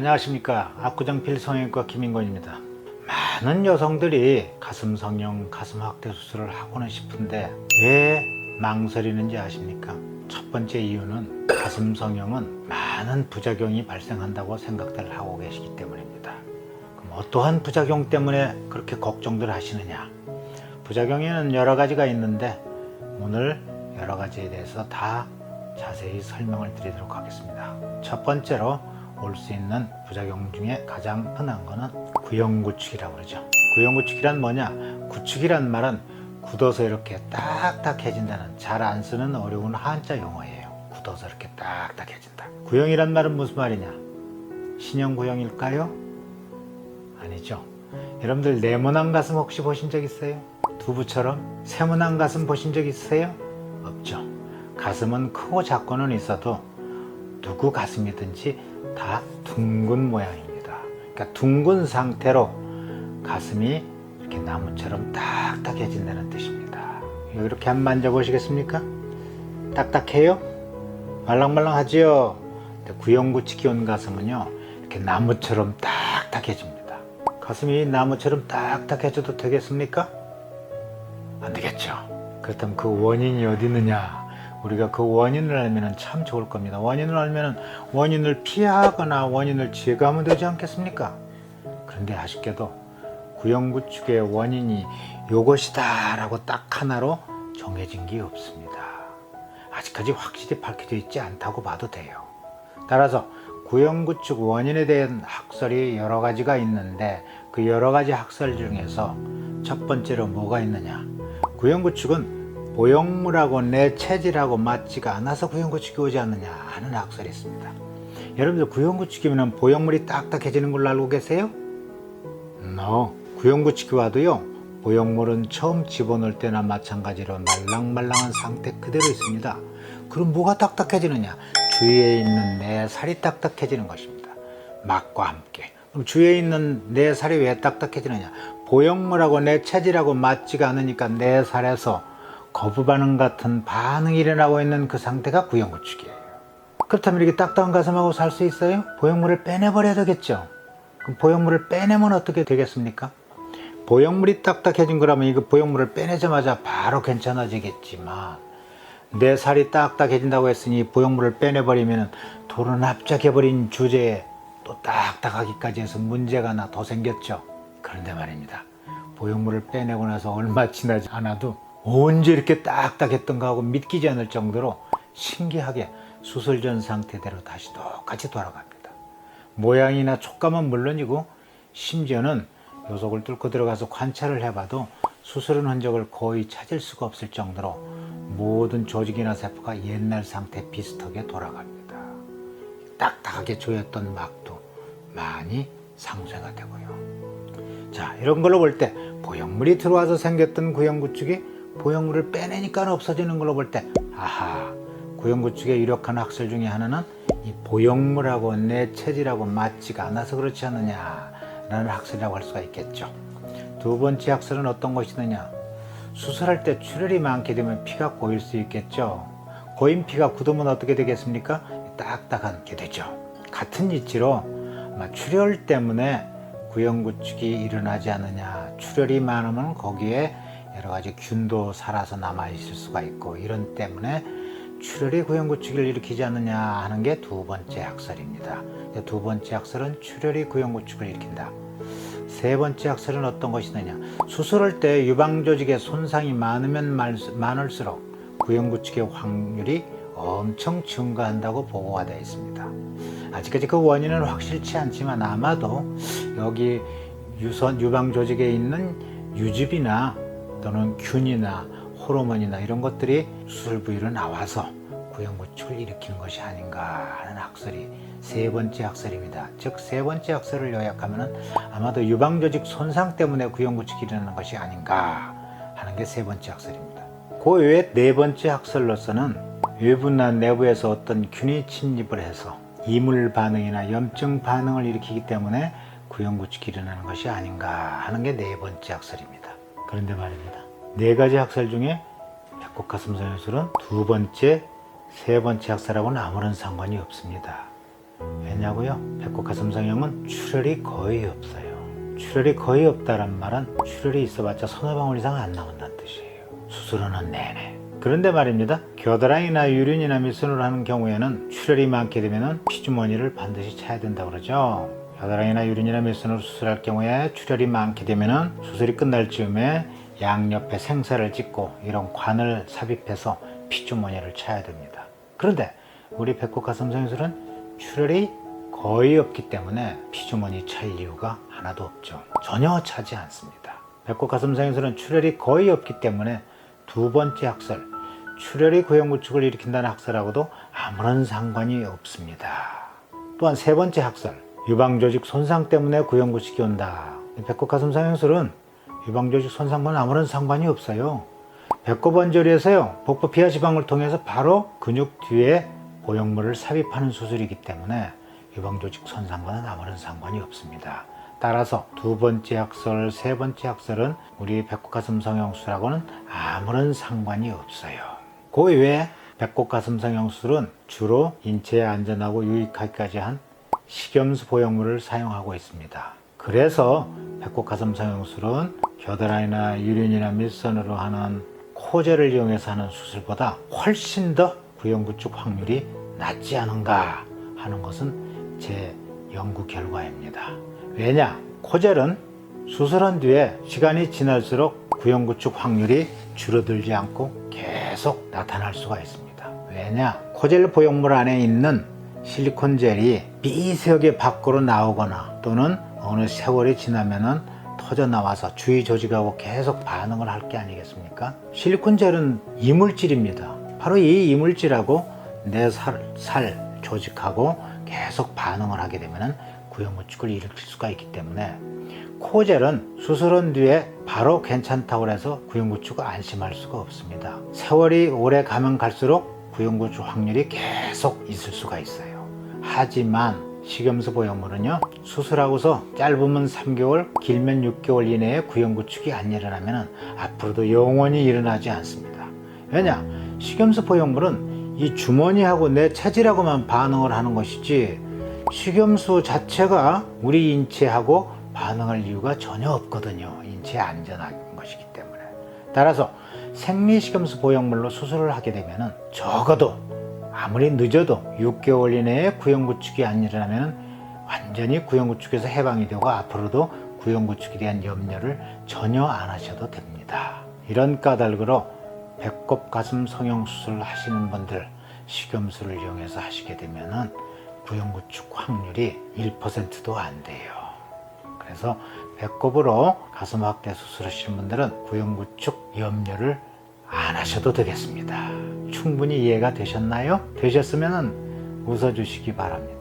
안녕하십니까 압구정필 성형외과 김인권입니다 많은 여성들이 가슴 성형, 가슴 확대 수술을 하고는 싶은데 왜 망설이는지 아십니까? 첫 번째 이유는 가슴 성형은 많은 부작용이 발생한다고 생각들 하고 계시기 때문입니다 그럼 어떠한 부작용 때문에 그렇게 걱정들 하시느냐 부작용에는 여러 가지가 있는데 오늘 여러 가지에 대해서 다 자세히 설명을 드리도록 하겠습니다. 첫 번째로 올 수 있는 부작용 중에 가장 흔한 거는 구형구축이라고 그러죠. 구형구축이란 뭐냐? 구축이란 말은 굳어서 이렇게 딱딱해진다는 잘 안 쓰는 어려운 한자 용어예요. 굳어서 이렇게 딱딱해진다. 구형이란 말은 무슨 말이냐? 신형 구형일까요? 아니죠. 여러분들 네모난 가슴 혹시 보신 적 있어요? 두부처럼 세모난 가슴 보신 적 있어요? 없죠. 가슴은 크고 작고는 있어도 누구 가슴이든지 다 둥근 모양입니다. 그러니까 둥근 상태로 가슴이 이렇게 나무처럼 딱딱해진다는 뜻입니다. 이렇게 한번 만져보시겠습니까? 딱딱해요? 말랑말랑하지요? 구형구치기 온 가슴은요, 이렇게 나무처럼 딱딱해집니다. 가슴이 나무처럼 딱딱해져도 되겠습니까? 안 되겠죠. 그렇다면 그 원인이 어디 있느냐? 우리가 그 원인을 알면 참 좋을 겁니다. 원인을 알면 원인을 피하거나 원인을 제거하면 되지 않겠습니까? 그런데 아쉽게도 구형구축의 원인이 요것이다라고 딱 하나로 정해진 게 없습니다. 아직까지 확실히 밝혀져 있지 않다고 봐도 돼요. 따라서 구형구축 원인에 대한 학설이 여러 가지가 있는데 그 여러 가지 학설 중에서 첫 번째로 뭐가 있느냐? 구형구축은 보형물하고 내 체질하고 맞지가 않아서 구형구축이 오지 않느냐 하는 학설이 있습니다. 여러분들 구형구축이면 보형물이 딱딱해지는 걸로 알고 계세요? No. 구형구축이 와도요. 보형물은 처음 집어넣을 때나 마찬가지로 말랑말랑한 상태 그대로 있습니다. 그럼 뭐가 딱딱해지느냐? 주위에 있는 내 살이 딱딱해지는 것입니다. 맛과 함께. 그럼 주위에 있는 내 살이 왜 딱딱해지느냐? 보형물하고 내 체질하고 맞지가 않으니까 내 살에서 거부 반응 같은 반응이 일어나고 있는 그 상태가 구형구축이에요. 그렇다면 이렇게 딱딱한 가슴하고 살 수 있어요? 보형물을 빼내버려야 되겠죠? 그럼 보형물을 빼내면 어떻게 되겠습니까? 보형물이 딱딱해진 거라면 이거 보형물을 빼내자마자 바로 괜찮아지겠지만 내 살이 딱딱해진다고 했으니 보형물을 빼내버리면 돌은 합작해버린 주제에 또 딱딱하기까지 해서 문제가 하나 더 생겼죠. 그런데 말입니다. 보형물을 빼내고 나서 얼마 지나지 않아도 언제 이렇게 딱딱했던가 하고 믿기지 않을 정도로 신기하게 수술 전 상태대로 다시 똑같이 돌아갑니다. 모양이나 촉감은 물론이고 심지어는 요속을 뚫고 들어가서 관찰을 해봐도 수술한 흔적을 거의 찾을 수가 없을 정도로 모든 조직이나 세포가 옛날 상태 비슷하게 돌아갑니다. 딱딱하게 조였던 막도 많이 상쇄가 되고요. 자, 이런 걸로 볼 때 보형물이 들어와서 생겼던 구형구축이 보형물을 빼내니까 없어지는 걸로 볼 때 아하, 구형구축의 유력한 학설 중에 하나는 이 보형물하고 내 체질하고 맞지가 않아서 그렇지 않느냐라는 학설이라고 할 수가 있겠죠. 두 번째 학설은 어떤 것이느냐? 수술할 때 출혈이 많게 되면 피가 고일 수 있겠죠. 고인 피가 굳으면 어떻게 되겠습니까? 딱딱한 게 되죠. 같은 이치로 출혈 때문에 구형구축이 일어나지 않느냐. 출혈이 많으면 거기에 여러 가지 균도 살아서 남아 있을 수가 있고 이런 때문에 출혈이 구형구축을 일으키지 않느냐 하는 게 두 번째 학설입니다. 두 번째 학설은 출혈이 구형구축을 일으킨다. 세 번째 학설은 어떤 것이느냐? 수술할 때 유방 조직에 손상이 많으면 많을수록 구형구축의 확률이 엄청 증가한다고 보고가 되어 있습니다. 아직까지 그 원인은 확실치 않지만 아마도 여기 유선 유방 조직에 있는 유즙이나 또는 균이나 호르몬이나 이런 것들이 수술 부위로 나와서 구형구축을 일으키는 것이 아닌가 하는 학설이 세 번째 학설입니다. 즉 세 번째 학설을 요약하면 아마도 유방조직 손상 때문에 구형구축이 일어나는 것이 아닌가 하는 게 세 번째 학설입니다. 그 외에 네 번째 학설로서는 외부나 내부에서 어떤 균이 침입을 해서 이물 반응이나 염증 반응을 일으키기 때문에 구형구축이 일어나는 것이 아닌가 하는 게 네 번째 학설입니다. 그런데 말입니다. 네 가지 학설 중에 백곡가슴 성형술은 두 번째, 세 번째 학설하고는 아무런 상관이 없습니다. 가슴 성형은 출혈이 거의 없어요. 출혈이 거의 없다란 말은 출혈이 있어봤자 서너 방울 이상 안 나온다는 뜻이에요. 수술하는 내내. 그런데 말입니다. 겨드랑이나 유륜이나 밑선으로 하는 경우에는 출혈이 많게 되면 피주머니를 반드시 차야 된다 그러죠. 겨드랑이나 유륜이나 밑선으로 수술할 경우에 출혈이 많게 되면 수술이 끝날 즈음에 양 옆에 생사를 찍고 이런 관을 삽입해서 피주머니를 차야 됩니다. 그런데 우리 배꼽 가슴 성형술은 출혈이 거의 없기 때문에 피주머니 찰 이유가 하나도 없죠. 전혀 차지 않습니다. 배꼽 가슴 성형술은 출혈이 거의 없기 때문에 두 번째 학설, 출혈이 구형구축을 일으킨다는 학설하고도 아무런 상관이 없습니다. 또한 세 번째 학설, 유방조직 손상 때문에 구형구축이 온다. 이 배꼽 가슴 성형술은 유방조직 손상과는 아무런 상관이 없어요. 배꼽 원절에서요 복부 피하 지방을 통해서 바로 근육 뒤에 보형물을 삽입하는 수술이기 때문에 유방조직 손상과는 아무런 상관이 없습니다. 따라서 두 번째 학설, 세 번째 학설은 우리 배꼽 가슴 성형술하고는 아무런 상관이 없어요. 그 외에 배꼽 가슴 성형술은 주로 인체에 안전하고 유익하기까지 한 식염수 보형물을 사용하고 있습니다. 그래서 배꼽 가슴 성형술은 겨드랑이나 유륜이나 밑선으로 하는 코제를 이용해서 하는 수술보다 훨씬 더 구형구축 확률이 낮지 않은가 하는 것은 제 연구 결과입니다. 왜냐? 코젤은 수술한 뒤에 시간이 지날수록 구형구축 확률이 줄어들지 않고 계속 나타날 수가 있습니다. 왜냐? 코젤 보형물 안에 있는 실리콘 젤이 미세하게 밖으로 나오거나 또는 어느 세월이 지나면은 터져 나와서 주위 조직하고 계속 반응을 할 게 아니겠습니까? 실리콘 젤은 이물질입니다. 바로 이 이물질하고 내 살, 살 조직하고 계속 반응을 하게 되면은 구형구축을 일으킬 수가 있기 때문에 코젤은 수술한 뒤에 바로 괜찮다고 해서 구형구축을 안심할 수가 없습니다. 세월이 오래 가면 갈수록 구형구축 확률이 계속 있을 수가 있어요. 하지만 식염수 보형물은요 수술하고서 짧으면 3개월 길면 6개월 이내에 구형구축이 안 일어나면 앞으로도 영원히 일어나지 않습니다. 왜냐? 식염수 보형물은 이 주머니하고 내 체질하고만 반응을 하는 것이지 식염수 자체가 우리 인체하고 반응할 이유가 전혀 없거든요. 인체에 안전한 것이기 때문에. 따라서 생리식염수 보형물로 수술을 하게 되면 적어도 아무리 늦어도 6개월 이내에 구형구축이 안 일어나면 완전히 구형구축에서 해방이 되고 앞으로도 구형구축에 대한 염려를 전혀 안 하셔도 됩니다. 이런 까닭으로 배꼽 가슴 성형 수술을 하시는 분들 식염수를 이용해서 하시게 되면은 구형구축 확률이 1%도 안 돼요. 그래서 배꼽으로 가슴 확대 수술하시는 분들은 구형구축 염려를 안 하셔도 되겠습니다. 충분히 이해가 되셨나요? 되셨으면 웃어주시기 바랍니다.